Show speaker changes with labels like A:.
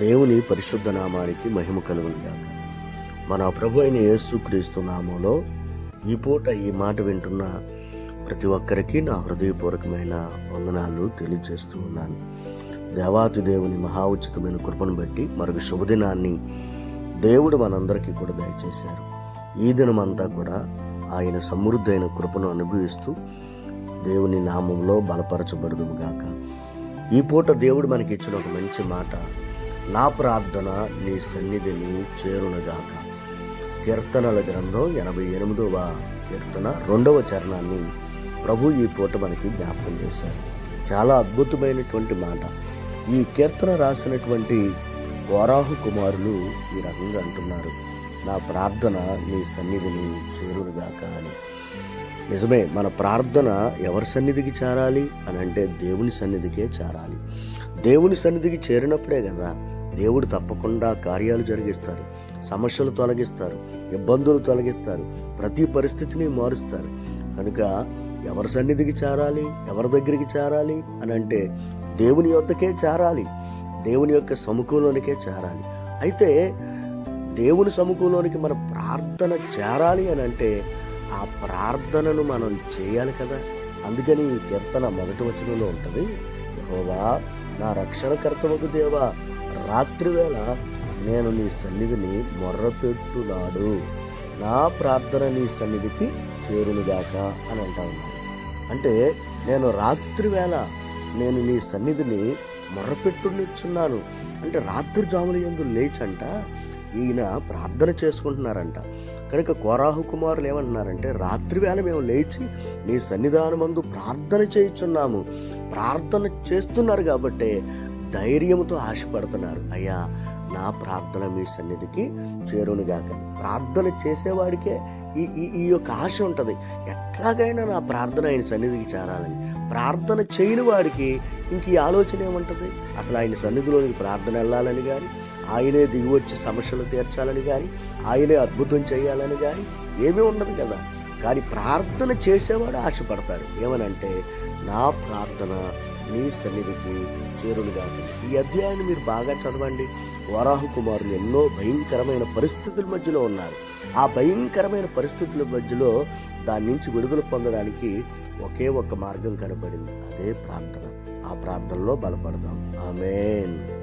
A: దేవుని పరిశుద్ధ నామానికి మహిమ కలుగునిగాక మన ప్రభు అయిన యేసుక్రీస్తు నామంలో ఈ పూట ఈ మాట వింటున్న ప్రతి ఒక్కరికి నా హృదయపూర్వకమైన వందనాలు తెలియజేస్తూ ఉన్నాను. దేవాతి దేవుని మహా ఉచితమైన కృపను బట్టి మరొక శుభదినాన్ని దేవుడు మనందరికీ కూడా దయచేశారు. ఈ దినమంతా కూడా ఆయన సమృద్ధైన కృపను అనుభవిస్తూ దేవుని నామంలో బలపరచబడుదుము గాక. ఈ పూట దేవుడు మనకి ఇచ్చిన ఒక మంచి మాట నా ప్రార్థన నీ సన్నిధిని చేరునగాక. కీర్తనల గ్రంథం ఎనభై ఎనిమిదవ కీర్తన రెండవ చరణాన్ని ప్రభు ఈ పూట మనకి జ్ఞాపకం చేశారు. చాలా అద్భుతమైనటువంటి మాట. ఈ కీర్తన రాసినటువంటి కోరాహు కుమారులు ఈ రకంగా అంటున్నారు. నా ప్రార్థన నీ సన్నిధిని చేరునుగాక అని. నిజమే మన ప్రార్థన ఎవరి సన్నిధికి చేరాలి? అని అంటే దేవుని సన్నిధికే చేరాలి. దేవుని సన్నిధికి చేరినప్పుడే కదా దేవుడు తప్పకుండా కార్యాలు జరిగిస్తారు. సమస్యలు తొలగిస్తారు. ఇబ్బందులు తొలగిస్తారు. ప్రతి పరిస్థితిని మారుస్తారు. కనుక ఎవరి సన్నిధికి చేరాలి? ఎవరి దగ్గరికి చేరాలి? అని అంటే దేవుని యొద్దకే చేరాలి. దేవుని యొక్క సముఖంలోనికే చేరాలి. అయితే దేవుని సముఖంలోనికి మన ప్రార్థన చేరాలి అని అంటే ఆ ప్రార్థనను మనం చేయాలి కదా. అందుకని ఈ కీర్తన మొదటి వచనంలో ఉంటుంది యహోవా నా రక్షణకర్తవకు దేవా రాత్రివేళ నేను నీ సన్నిధిని మొర్రపెట్టునాడు నా ప్రార్థన నీ సన్నిధికి చేరునుగాక అని అంటా ఉన్నాను అంటే నేను రాత్రివేళ నేను నీ సన్నిధిని మొర్రపెట్టునిచ్చున్నాను. అంటే రాత్రి జాముల ఎందు లేచంట ఈయన ప్రార్థన చేసుకుంటున్నారంట. కనుక కోరాహు కుమారులు ఏమంటున్నారంటే రాత్రి వేళ మేము లేచి నీ సన్నిధానమందు ప్రార్థన చేయుచున్నాము. ప్రార్థన చేస్తున్నారు కాబట్టి ధైర్యంతో ఆశపడుతున్నారు. అయ్యా నా ప్రార్థన మీ సన్నిధికి చేరునుగాక ప్రార్థన చేసేవాడికే ఈ ఈ ఈ యొక్క ఆశ ఉంటుంది. ఎట్లాగైనా నా ప్రార్థన ఆయన సన్నిధికి చేరాలని. ప్రార్థన చేయని వాడికి ఇంక ఈ ఆలోచన ఏముంటుంది? అసలు ఆయన సన్నిధిలోనికి ప్రార్థన వెళ్ళాలని కానీ ఆయనే దిగి వచ్చి సమస్యలు తీర్చాలని కానీ ఆయనే అద్భుతం చేయాలని కానీ ఏమీ ఉండదు కదా. కానీ ప్రార్థన చేసేవాడు ఆశపడతారు ఏమనంటే నా ప్రార్థన నీ సన్నిధికి చేరునుగా ఈ అధ్యాయాన్ని మీరు బాగా చదవండి. వరాహు కుమారులు ఎన్నో భయంకరమైన పరిస్థితుల మధ్యలో ఉన్నారు. ఆ భయంకరమైన పరిస్థితుల మధ్యలో దాని నుంచి విడుదల పొందడానికి ఒకే ఒక్క మార్గం కనబడింది. అదే ప్రార్థన. ఆ ప్రార్థనలో బలపడదాం. ఆమెన్.